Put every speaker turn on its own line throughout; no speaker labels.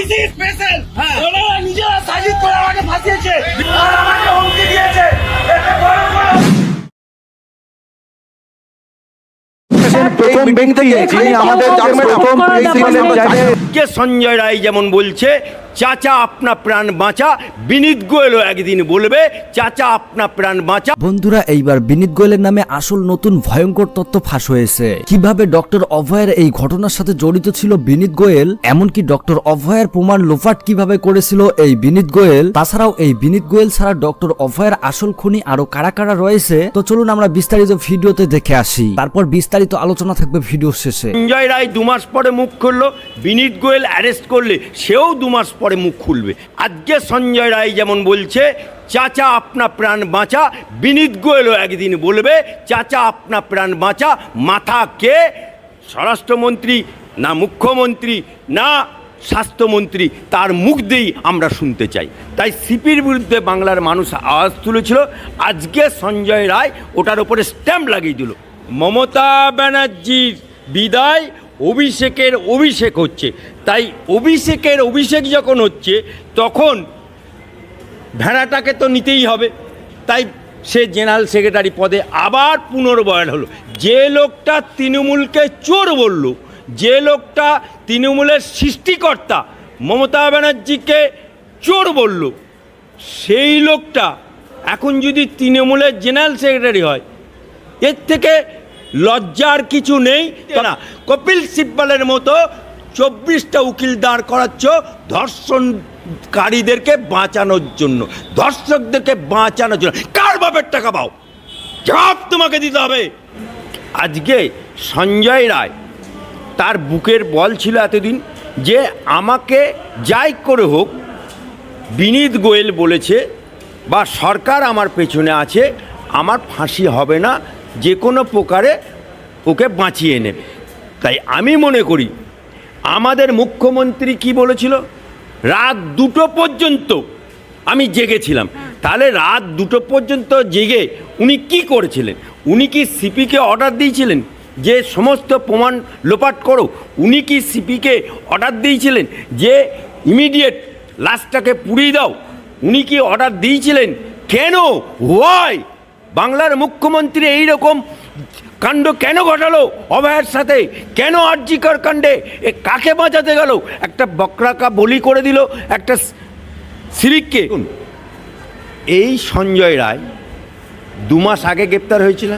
Special
হ্যাঁ।
ওনারা নিজেরা সাজিদ করে আমাকে ফাঁসিয়েছে। আমাকে হুমকি দিয়েছে। এতে বড় বড়
প্রথম ব্যক্তি যিনি আমাদের প্রথম প্রিন্সিপালের জায়গায়
কে সঞ্জয় রায় যেমন বলছে চাচা আপনা প্রাণ বাঁচা। বিনীত গোয়েলও একদিন বলবে চাচা আপনা প্রাণ বাঁচা।
বন্ধুরা এইবার বিনীত গোয়েলের নামে আসল নতুন ভয়ঙ্কর তথ্য ফাঁস হয়েছে। কীভাবে ডক্টর অভয়ের এই ঘটনার সাথে জড়িত ছিল বিনীত গোয়েল এমনকি ডক্টর অভয়ের প্রমাণ লোফাট কীভাবে করেছিল এই বিনীত গোয়েল তাছাড়াও এই বিনীত গোয়েল ছাড়া ডক্টর অভয়ের আসল খুনি আরও কারা কারা রয়েছে তো চলুন আমরা বিস্তারিত ভিডিওতে দেখে আসি। তারপর বিস্তারিত আলোচনা থাকবে ভিডিও শেষে।
সঞ্জয় রায় দু মাস পরে মুখ খুললো বিনীত গোয়েল অ্যারেস্ট করলে সেও দু মাস পরে মুখ খুলবে। আজকে সঞ্জয় রায় যেমন বলছে, চাচা আপনা প্রাণ বাঁচা। বিনীত গোয়েলও একদিন বলবে, চাচা আপনা প্রাণ বাঁচা, মাথা কে? স্বরাষ্ট্রমন্ত্রী না মুখ্যমন্ত্রী না স্বাস্থ্যমন্ত্রী, তার মুখ দিয়েই আমরা শুনতে চাই। তাই সিপির বিরুদ্ধে বাংলার মানুষ আওয়াজ তুলেছিল। আজকে সঞ্জয় রায় ওটার উপরে স্ট্যাম্প লাগিয়ে দিল। মমতা ব্যানার্জির বিদায় অভিষেকের অভিষেক হচ্ছে। তাই অভিষেকের অভিষেক যখন হচ্ছে, তখন ভেড়াটাকে তো নিতেই হবে। তাই সে জেনারেল সেক্রেটারি পদে আবার পুনর্বয়ন হলো। যে লোকটা তৃণমূলকে চোর বলল, যে লোকটা তৃণমূলের সৃষ্টিকর্তা মমতা ব্যানার্জিকে চোর বলল, সেই লোকটা এখন যদি তৃণমূলের জেনারেল সেক্রেটারি হয়, এর থেকে লজ্জার কিছু নেই। না। কপিল সিব্বালের মতো চব্বিশটা উকিল দাঁড় করাচ্ছ ধর্ষণকারীদেরকে বাঁচানোর জন্য ধর্ষকদেরকে বাঁচানোর জন্য। কার বাপের টাকা পাও? জবাব তোমাকে দিতে হবে। আজকে সঞ্জয় রায় তার বুকের বল ছিল এতদিন যে আমাকে যাই করে হোক বিনীত গোয়েল বলেছে বা সরকার আমার পেছনে আছে আমার ফাঁসি হবে না যে কোনো প্রকারে ওকে বাঁচিয়ে নেবে। তাই আমি মনে করি, আমাদের মুখ্যমন্ত্রী কি বলেছিল? রাত দুটো পর্যন্ত আমি জেগেছিলাম। তাহলে রাত দুটো পর্যন্ত জেগে উনি কি করেছিলেন? উনি কি সিপিকে অর্ডার দিয়েছিলেন? যে সমস্ত প্রমাণ লোপাট করো, উনি কি সিপিকে অর্ডার দিয়েছিলেন? যে ইমিডিয়েট লাশটাকে পুড়িয়ে দাও, উনি কি অর্ডার দিয়েছিলেন? কেন? হোয়াই বাংলার মুখ্যমন্ত্রী এই রকম কাণ্ড কেন ঘটালো? অভয়ের সাথে কেন আর্জিকর কাণ্ডে এ কাকে বাঁচাতে গেল? একটা বকরাকা বলি করে দিল একটা সিরিককে। এই সঞ্জয় রায় দু মাস আগে গ্রেপ্তার হয়েছিল,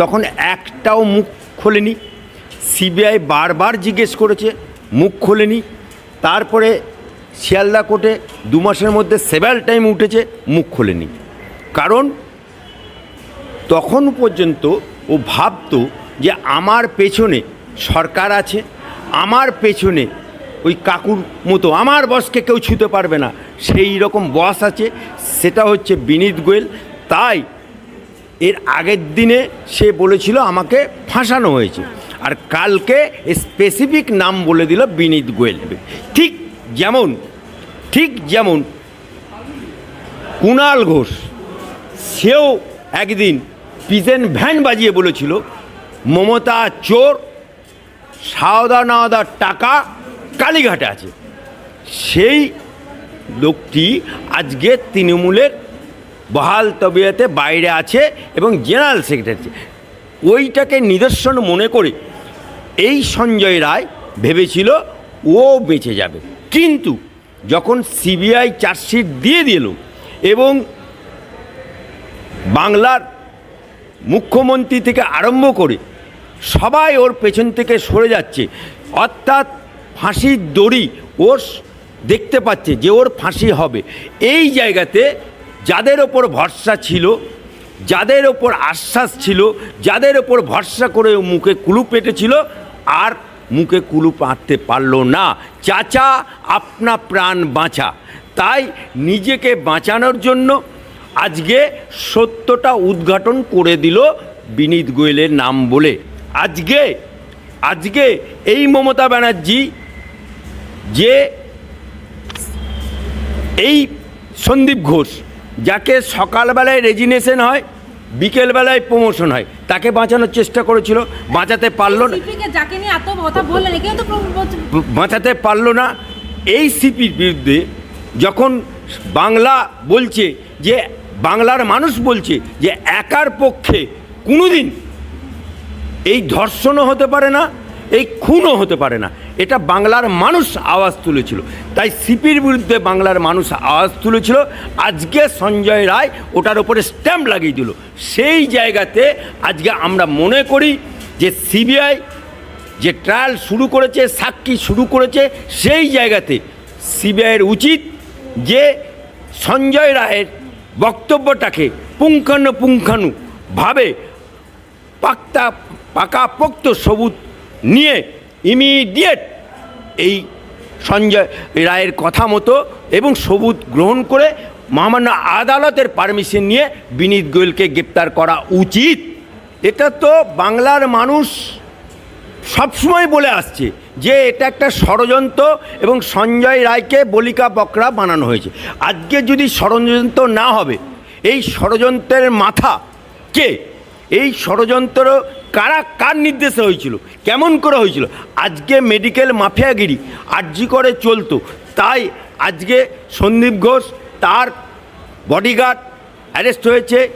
তখন একটাও মুখ খোলেনি। সিবিআই বারবার জিজ্ঞেস করেছে, মুখ খোলেনি। তারপরে শিয়ালদা কোর্টে দু মাসের মধ্যে সেভেল টাইম উঠেছে, মুখ খোলেনি। কারণ তখন পর্যন্ত ও ভাবতো যে আমার পেছনে সরকার আছে, আমার পেছনে ওই কাকুর মতো, আমার বসকে কেউ ছুতে পারবে না। সেই রকম বস আছে, সেটা হচ্ছে বিনীত গোয়েল। তাই এর আগের দিনে সে বলেছিল আমাকে ফাঁসানো হয়েছে। আর কালকে স্পেসিফিক নাম বলে দিল বিনীত গোয়েল। ঠিক যেমন ঠিক যেমন কুণাল ঘোষ, সেও একদিন পিজেন ভ্যান বাজিয়ে বলেছিল, মমতা চোর, সাওদা নাওদার টাকা কালীঘাটে আছে। সেই লোকটি আজকে তৃণমূলের বহাল তবিয়তে বাইরে আছে এবং জেনারেল সেক্রেটারি ওইটাকে নিদর্শন মনে করে এই সঞ্জয় রায় ভেবেছিল ও বেঁচে যাবে। কিন্তু যখন সিবিআই চার্জশিট দিয়ে দিল এবং বাংলার মুখ্যমন্ত্রী থেকে আরম্ভ করে সবাই ওর পেছন থেকে সরে যাচ্ছে। অর্থাৎ ফাঁসির দড়ি ওর দেখতে পাচ্ছে যে ওর ফাঁসি হবে। এই জায়গাতে যাদের ওপর ভরসা ছিল, যাদের ওপর আশ্বাস ছিল, যাদের ওপর ভরসা করে মুখে কুলুপ পেটেছিল, আর মুখে কুলুপ আঁটতে পারল না। চাচা, আপনা প্রাণ বাঁচা। তাই নিজেকে বাঁচানোর জন্য আজকে সত্যটা উদ্ঘাটন করে দিল বিনীত গোয়েলের নাম বলে। আজকে আজকে এই মমতা ব্যানার্জি যে এই সন্দীপ ঘোষ যাকে সকালবেলায় রেজিনেশন হয় বিকেলবেলায় প্রমোশন হয় তাকে বাঁচানোর চেষ্টা করেছিল বাঁচাতে পারল না। বাঁচাতে পারল না। এই সিপির বিরুদ্ধে যখন বাংলা বলছে যে বাংলার মানুষ বলছে যে একার পক্ষে কোনোদিন এই ধর্ষণও হতে পারে না, এই খুনও হতে পারে না। এটা বাংলার মানুষ আওয়াজ তুলেছিল। তাই সিপির বিরুদ্ধে বাংলার মানুষ আওয়াজ তুলেছিল। আজকে সঞ্জয় রায় ওটার উপরে স্ট্যাম্প লাগিয়ে দিল। সেই জায়গাতে আজকে আমরা মনে করি যে সিবিআই যে ট্রায়াল শুরু করেছে, সাক্ষী শুরু করেছে, সেই জায়গাতে সিবিআইয়ের উচিত যে সঞ্জয় রায়ের বক্তব্যটাকে পুঙ্খানুপুঙ্খানুভাবে পাক্তা পাকাপোক্ত সবুজ নিয়ে ইমিডিয়েট এই সঞ্জয় রায়ের কথা মতো এবং সবুজ গ্রহণ করে মহামান্য আদালতের পারমিশন নিয়ে বিনীত গোয়েলকে গ্রেপ্তার করা উচিত। এটা তো বাংলার মানুষ সবসময় বলে আসছে। যে এটা একটা ষড়যন্ত্র এবং সঞ্জয় রায়কে বলিকা বকরা বানানো হয়েছে। আজকে যদি ষড়যন্ত্র না হবে, এই ষড়যন্ত্রের মাথা কে? এই ষড়যন্ত্র কারা কার নির্দেশে হয়েছিল? কেমন করে হয়েছিল? আজকে মেডিকেল মাফিয়াগিরি আর্জি করে চলতো। তাই আজকে সন্দীপ ঘোষ তার বডিগার্ড অ্যারেস্ট হয়েছে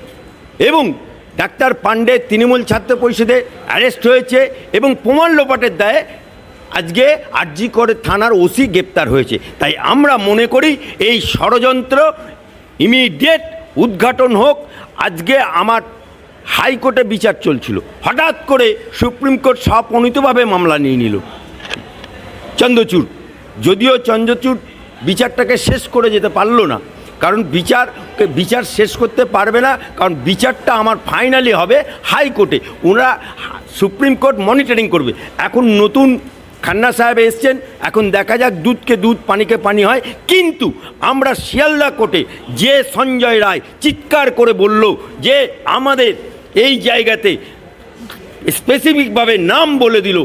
এবং ডাক্তার পাণ্ডে তৃণমূল ছাত্র পরিষদে অ্যারেস্ট হয়েছে এবং প্রমাণ লোপাটের দায়ে আজকে আরজি করে থানার ওসি গ্রেপ্তার হয়েছে। তাই আমরা মনে করি এই ষড়যন্ত্র ইমিডিয়েট উদ্ঘাটন হোক। আজকে আমার হাইকোর্টে বিচার চলছিল। হঠাৎ করে সুপ্রিম কোর্ট স্বপ্রণীতভাবে মামলা নিয়ে নিল। চন্দ্রচূড়। যদিও চন্দ্রচূড় বিচারটাকে শেষ করে যেতে পারল না। কারণ বিচার বিচার শেষ করতে পারবে না। কারণ বিচারটা আমার ফাইনালি হবে হাইকোর্টে। ওনারা সুপ্রিম কোর্ট মনিটরিং করবে। এখন নতুন খান্না সাহেব এসছেন, এখন দেখা যাক দুধকে দুধ, পানিকে পানি হয়। কিন্তু আমরা শিয়ালদা কোর্টে যে সঞ্জয় রায় চিৎকার করে বলল যে আমাদের এই জায়গাতে স্পেসিফিকভাবে নাম বলে দিল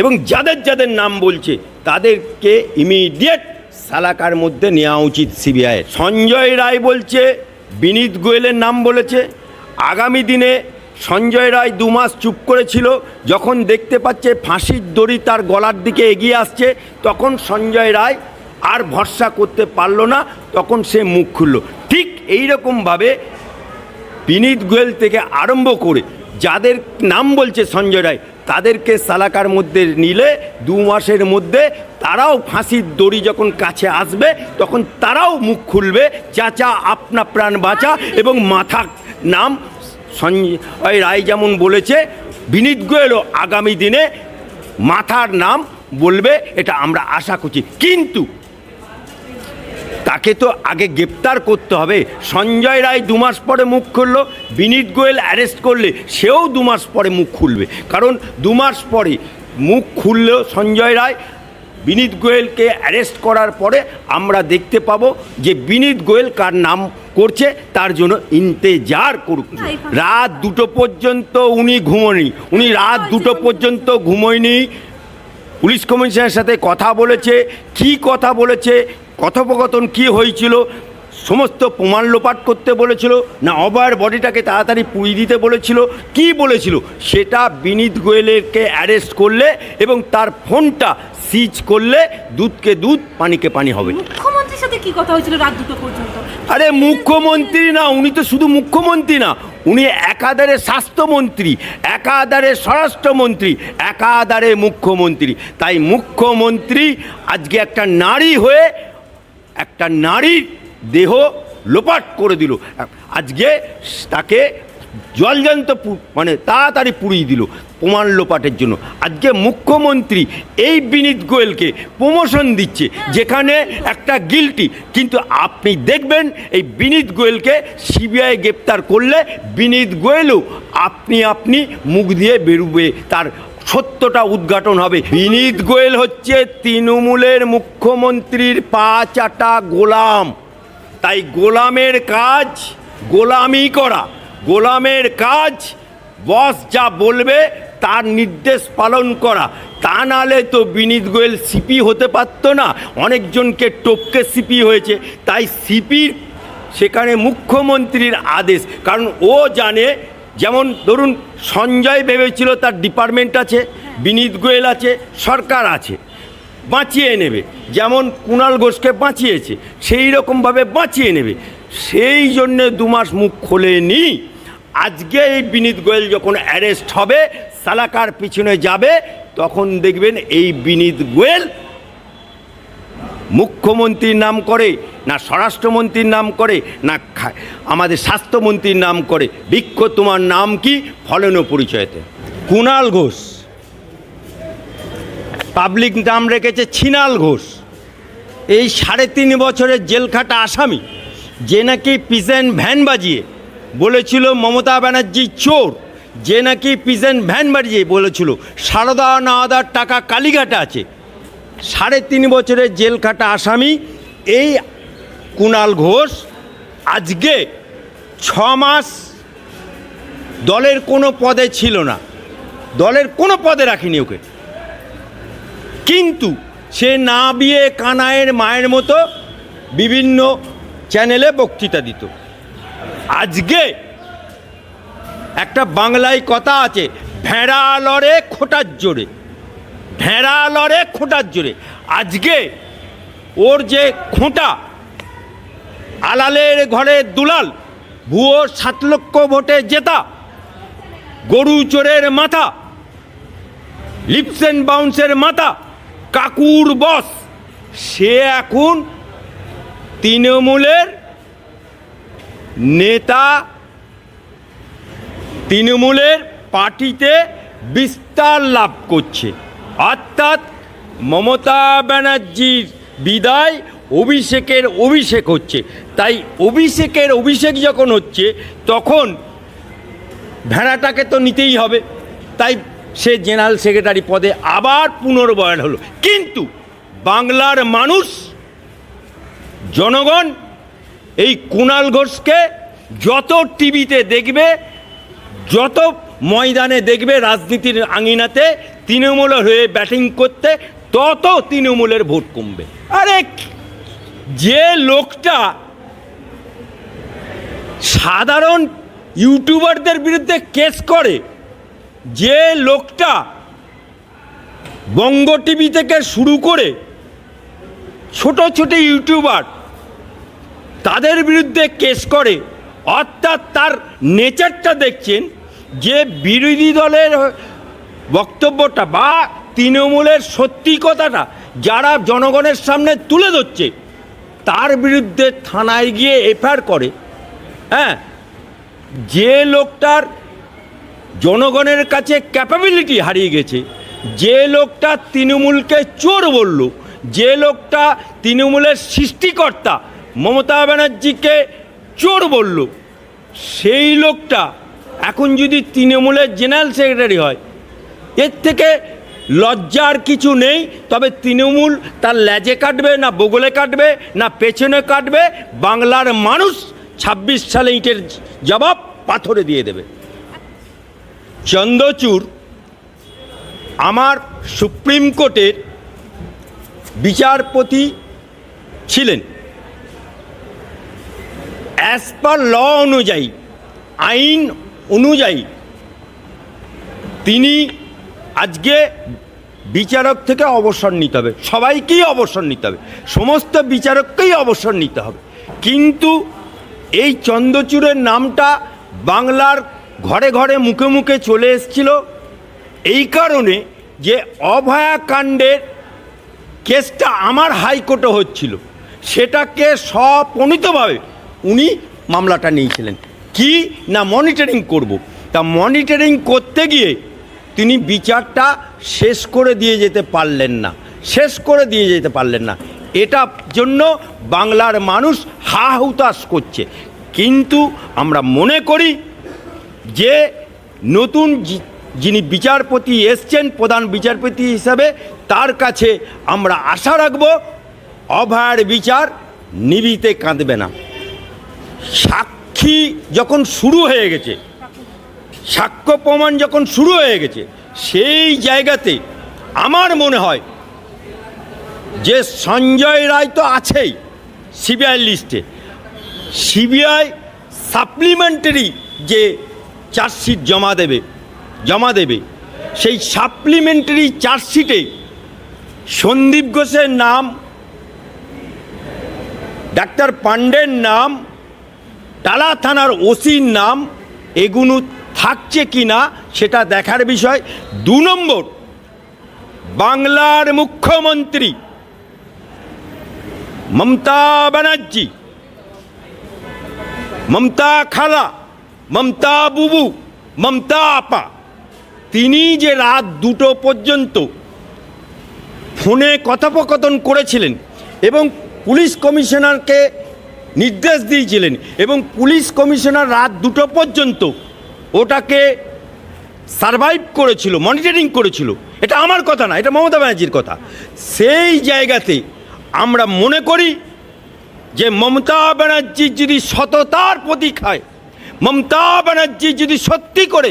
এবং যাদের যাদের নাম বলছে, তাদেরকে ইমিডিয়েট সালাকার মধ্যে নেওয়া উচিত সিবিআই সঞ্জয় রায় বলছে, বিনীত গোয়েলের নাম বলেছে। আগামী দিনে সঞ্জয় রায় দু মাস চুপ করেছিল, যখন দেখতে পাচ্ছে ফাঁসির দড়ি তার গলার দিকে এগিয়ে আসছে, তখন সঞ্জয় রায় আর ভরসা করতে পারল না, তখন সে মুখ খুলল। ঠিক এই রকমভাবে বিনীত গোয়েল থেকে আরম্ভ করে যাদের নাম বলছে সঞ্জয় রায়, তাদেরকে সালাকার মধ্যে নিলে, দু মাসের মধ্যে তারাও ফাঁসির দড়ি যখন কাছে আসবে, তখন তারাও মুখ খুলবে, চাচা, আপনা প্রাণ বাঁচা এবং মাথা নাম সঞ্জয় রায় যেমন বলেছে, বিনীত গোয়েলও আগামী দিনে মাথার নাম বলবে, এটা আমরা আশা করছি। কিন্তু তাকে তো আগে গ্রেপ্তার করতে হবে। সঞ্জয় রায় দু মাস পরে মুখ খুললো, বিনীত গোয়েল অ্যারেস্ট করলে সেও দু মাস পরে মুখ খুলবে। কারণ দু মাস পরে মুখ খুললেও সঞ্জয় রায়, বিনীত গোয়েলকে অ্যারেস্ট করার পরে আমরা দেখতে পাবো যে বিনীত গোয়েল কার নাম করছে তার জন্য ইন্তেজার করুক। রাত দুটো পর্যন্ত উনি ঘুমোনি উনি রাত দুটো পর্যন্ত ঘুমোয়নি। পুলিশ কমিশনের সাথে কথা বলেছে। কি কথা বলেছে? কথোপকথন কি হয়েছিল? সমস্ত প্রমাণ লোপাট করতে বলেছিল। না অভয়ের বডিটাকে তাড়াতাড়ি পুড়িয়ে দিতে বলেছিল। কি বলেছিল? সেটা বিনীত গোয়েলেরকে অ্যারেস্ট করলে এবং তার ফোনটা সিজ করলে দুধকে দুধ পানিকে পানি হবে।
কি কথা হয়েছিল রাত দুটো পর্যন্ত?
আরে মুখ্যমন্ত্রী না, উনি তো শুধু মুখ্যমন্ত্রী না, উনি একাধারে স্বাস্থ্যমন্ত্রী, একাধারে স্বরাষ্ট্রমন্ত্রী, একাধারে মুখ্যমন্ত্রী। তাই মুখ্যমন্ত্রী আজকে একটা নারী হয়ে একটা নারীর দেহ লোপাট করে দিল। আজকে তাকে জলজান্ত মানে তাড়াতাড়ি পুড়িয়ে দিল। প্রমাণ লোপাটের জন্য। আজকে মুখ্যমন্ত্রী এই বিনীত গোয়েলকে প্রমোশন দিচ্ছে, যেখানে একটা গিলটি কিন্তু আপনি দেখবেন এই বিনীত গোয়েলকে সিবিআই গ্রেপ্তার করলে বিনীত গোয়েলও আপনি আপনি মুখ দিয়ে বেরোবে, তার সত্যটা উদ্ঘাটন হবে। বিনীত গোয়েল হচ্ছে তৃণমূলের মুখ্যমন্ত্রীর পা চাটা গোলাম। তাই গোলামের কাজ গোলামি করা। গোলামের কাজ বস যা বলবে তার নির্দেশ পালন করা। তা নাহলে তো বিনীত গোয়েল সিপি হতে পারতো না। অনেকজনকে টপকে সিপি হয়েছে। তাই সিপির সেখানে মুখ্যমন্ত্রীর আদেশ। কারণ ও জানে, যেমন ধরুন সঞ্জয় ভেবেছিল তার ডিপার্টমেন্ট আছে, বিনীত গোয়েল আছে, সরকার আছে, বাঁচিয়ে নেবে। যেমন কুণাল ঘোষকে বাঁচিয়েছে, সেই রকমভাবে বাঁচিয়ে নেবে। সেই জন্যে দু মাস মুখ খোলেনি। আজকে এই বিনীত গোয়েল যখন অ্যারেস্ট হবে সালাকার পিছনে যাবে, তখন দেখবেন এই বিনীত গোয়েল মুখ্যমন্ত্রীর নাম করে, না স্বরাষ্ট্রমন্ত্রীর নাম করে, না আমাদের স্বাস্থ্যমন্ত্রীর নাম করে। বৃক্ষ, তোমার নাম কি? ফলন পরিচয়তে। কুণাল ঘোষ। পাবলিক নাম রেখেছে ছিনাল ঘোষ। এই সাড়ে তিন বছরের জেলখাটা আসামি, যে নাকি পিজেন ভ্যান বাজিয়ে বলেছিল মমতা ব্যানার্জি চোর। যে নাকি পিজেন ভ্যান বাজিয়ে বলেছিল, সারদা নাওয়াদার টাকা কালীঘাটে আছে। সাড়ে তিন বছরের জেল খাটা আসামি, এই কুণাল ঘোষ আজকে ছ মাস দলের কোনো পদে ছিল না। দলের কোনো পদে রাখিনি ওকে। কিন্তু সে না বিয়ে কানায়ের মায়ের মতো বিভিন্ন চ্যানেলে বক্তৃতা দিত। আজকে একটা বাংলায় কথা আছে, ভেড়া লড়ে খোটার জোরে। ভেড়া লড়ে খোঁটার জোরে। আজকে ওর যে খোঁটা, আলালের ঘরে দুলাল, ভুয়ো সাত লক্ষ ভোটে জেতা, গরু চোরের মাথা, লিপস অ্যান্ড বাউন্সের মাথা, কাকুর বস, সে এখন তৃণমূলের নেতা তৃণমূলের পার্টিতে বিস্তার লাভ করছে। অর্থাৎ মমতা ব্যানার্জির বিদায় অভিষেকের অভিষেক হচ্ছে। তাই অভিষেকের অভিষেক যখন হচ্ছে, তখন ভেড়াটাকে তো নিতেই হবে। তাই সে জেনারেল সেক্রেটারি পদে আবার পুনর্বয়ন হলো। কিন্তু বাংলার মানুষ, জনগণ এই কুণাল ঘোষকে যত টিভিতে দেখবে যত ময়দানে দেখবে রাজনীতির আঙিনাতে তৃণমূলের হয়ে ব্যাটিং করতে, তত তৃণমূলের ভোট কমবে। আরে, যে লোকটা সাধারণ ইউটিউবারদের বিরুদ্ধে কেস করে, যে লোকটা বঙ্গ টিভি থেকে শুরু করে ছোট ছোট ইউটিউবার তাদের বিরুদ্ধে কেস করে, অর্থাৎ তার নেচারটা দেখছেন যে বিরোধী দলের বক্তব্যটা বা তৃণমূলের সত্যি কথাটা যারা জনগণের সামনে তুলে ধরছে, তার বিরুদ্ধে থানায় গিয়ে এফআইআর করে। হ্যাঁ যে লোকটার জনগণের কাছে ক্যাপাবিলিটি হারিয়ে গেছে, যে লোকটা তৃণমূলকে চোর বলল, যে লোকটা তৃণমূলের সৃষ্টিকর্তা মমতা ব্যানার্জিকে চোর বলল, সেই লোকটা এখন যদি তৃণমূলের জেনারেল সেক্রেটারি হয়, এর থেকে লজ্জার কিছু নেই, তবে তৃণমূল তার ল্যাজে কাটবে, না বগলে কাটবে, না পেছনে কাটবে, বাংলার মানুষ ছাব্বিশ সালে ইটের জবাব পাথরে দিয়ে দেবে। চন্দ্রচূড় আমার সুপ্রিম কোর্টের বিচারপতি ছিলেন। অ্যাজ পার ল অনুযায়ী, আইন অনুযায়ী তিনি আজকে বিচারক থেকে অবসর নিতে হবে। সবাইকেই অবসর নিতে হবে। সমস্ত বিচারককেই অবসর নিতে হবে। কিন্তু এই চন্দ্রচূড়ের নামটা বাংলার ঘরে ঘরে মুখে মুখে চলে এসেছিল এই কারণে যে অভয়াকাণ্ডের কেসটা আমার হাইকোর্টে হচ্ছিল, সেটাকে স্বপ্রণীতভাবে উনি মামলাটা নিয়েছিলেন। কি না মনিটরিং করব? তা মনিটরিং করতে গিয়ে তিনি বিচারটা শেষ করে দিয়ে যেতে পারলেন না, শেষ করে দিয়ে যেতে পারলেন না। এটা জন্য বাংলার মানুষ হা হুতাশ করছে। কিন্তু আমরা মনে করি যে নতুন যিনি বিচারপতি এসছেন, প্রধান বিচারপতি হিসাবে, তার কাছে আমরা আশা রাখব, অভয়ার বিচার নিবিতে কাঁদবে না। সাক্ষী যখন শুরু হয়ে গেছে, সাক্ষ্য প্রমাণ যখন শুরু হয়ে গেছে, সেই জায়গাতে আমার মনে হয় যে সঞ্জয় রায় তো আছেই সিবিআই লিস্টে। সিবিআই সাপ্লিমেন্টারি যে চার্জশিট জমা দেবে জমা দেবে, সেই সাপ্লিমেন্টারি চার্জশিটে সন্দীপ ঘোষের নাম, ডাক্তার পাণ্ডের নাম টালা থানার ওসির নাম এগুলো থাকছে কি না সেটা দেখার বিষয়। দু নম্বর, বাংলার মুখ্যমন্ত্রী মমতা ব্যানার্জি, মমতা খালা, মমতা বুবু, মমতা আপা, তিনি যে রাত দুটো পর্যন্ত ফোনে কথোপকথন করেছিলেন এবং পুলিশ কমিশনারকে নির্দেশ দিয়েছিলেন এবং পুলিশ কমিশনার রাত দুটো পর্যন্ত ওটাকে সারভাইভ করেছিল মনিটরিং করেছিল। এটা আমার কথা না, এটা মমতা ব্যানার্জির কথা। সেই জায়গাতে আমরা মনে করি যে মমতা ব্যানার্জি যদি সততার প্রতীক হয়, মমতা ব্যানার্জি যদি সত্যি করে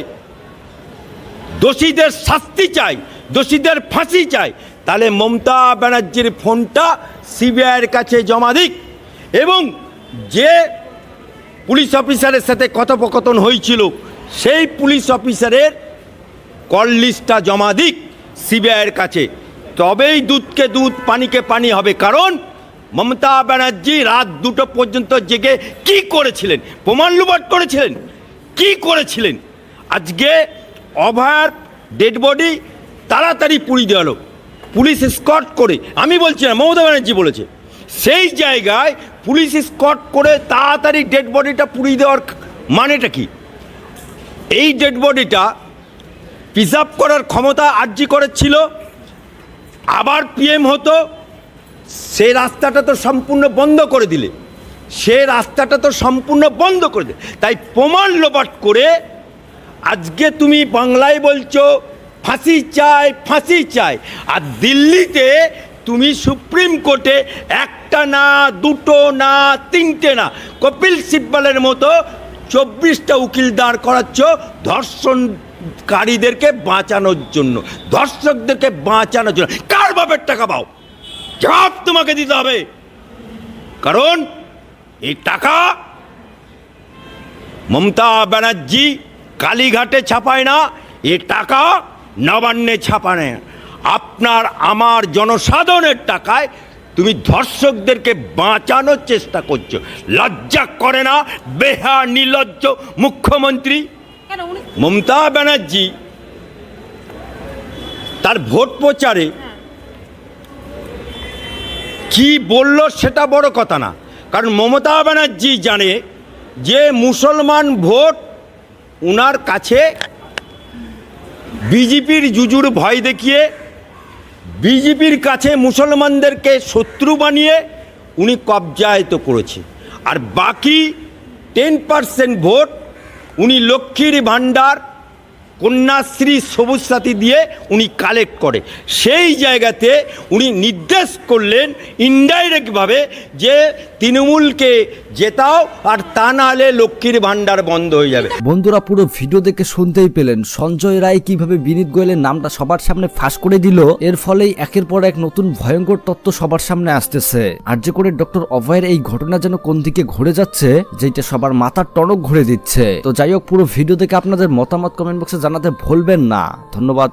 দোষীদের শাস্তি চাই দোষীদের ফাঁসি চাই তাহলে মমতা ব্যানার্জির ফোনটা সিবিআইয়ের কাছে জমা দিক এবং যে পুলিশ অফিসারের সাথে কথোপকথন হয়েছিল, সেই পুলিশ অফিসারের কল লিস্টটা জমা দিক সিবিআইয়ের কাছে। তবেই দুধকে দুধ, পানিকে পানি হবে। কারণ মমতা ব্যানার্জি রাত দুটো পর্যন্ত জেগে কি করেছিলেন? প্রমাণ লুবাট করেছিলেন? কি করেছিলেন? আজকে অভার ডেড বডি তাড়াতাড়ি পুড়ি দেওয়া হলো। পুলিশ স্কট করে, আমি বলছি না, মমতা ব্যানার্জি বলেছে। সেই জায়গায় পুলিশ স্কট করে তাড়াতাড়ি ডেড বডিটা পুড়িয়ে দেওয়ার মানেটা কি? এই ডেড বডিটা প্রিজার্ভ করার ক্ষমতা আর্জি করেছিল, আবার পিএম হতো, সে রাস্তাটা তো সম্পূর্ণ বন্ধ করে দিলে। সে রাস্তাটা তো সম্পূর্ণ বন্ধ করে দিলে। তাই প্রমাণ লোপাট করে আজকে তুমি বাংলায় বলছো, ফাঁসি চাই ফাঁসি চাই। আর দিল্লিতে তুমি সুপ্রিম কোর্টে একটা না, দুটো না, তিনটে না, কপিল সিব্বালের মতো চব্বিশটা উকিল দাঁড় করাচ্ছ ধর্ষণকারীদেরকে বাঁচানোর জন্য, ধর্ষকদেরকে বাঁচানোর জন্য। কার বাপের টাকা পাও? জবাব তোমাকে দিতে হবে। কারণ এই টাকা মমতা ব্যানার্জি কালীঘাটে ছাপায় না এ টাকা নবান্নে ছাপায় না। আপনার আমার জনসাধারণের টাকায় তুমি ধর্ষকদেরকে বাঁচানোর চেষ্টা করছ। লজ্জা করে না? বেহা নির্লজ্জ মুখ্যমন্ত্রী? মমতা ব্যানার্জি তার ভোট প্রচারে কি বলল সেটা বড় কথা না। কারণ মমতা ব্যানার্জি জানে যে মুসলমান ভোট উনার কাছে বিজেপির জুজুর ভয় দেখিয়ে বিজেপির কাছে মুসলমানদেরকে শত্রু বানিয়ে উনি কবজায়িত করেছে। আর বাকি টেন পার্সেন্ট ভোট উনি লক্ষ্মীর ভাণ্ডার, কন্যাশ্রী সবুজ সাথী দিয়ে উনি কালেক্ট করে। সেই জায়গাতে উনি নির্দেশ করলেন ইনডাইরেক্টভাবে যে তৃণমূলকে জেতাও আর তা নাহলে লক্ষ্মীর ভাণ্ডার বন্ধ হয়ে যাবে।
বন্ধুরা, পুরো ভিডিও দেখে শুনতেই পেলেন। সঞ্জয় রায় কীভাবে বিনীত গোয়েলের নামটা সবার সামনে ফাঁস করে দিল, এর ফলেই একের পর এক নতুন ভয়ঙ্কর তত্ত্ব সবার সামনে আসতেছে। আর যে করে ডক্টর অভয়ের এই ঘটনা যেন কোন দিকে ঘুরে যাচ্ছে যেটা সবার মাথার টনক ঘুরে দিচ্ছে। তো যাই হোক, পুরো ভিডিও দেখে আপনাদের মতামত কমেন্ট বক্সে জানাতে ভুলবেন না। ধন্যবাদ।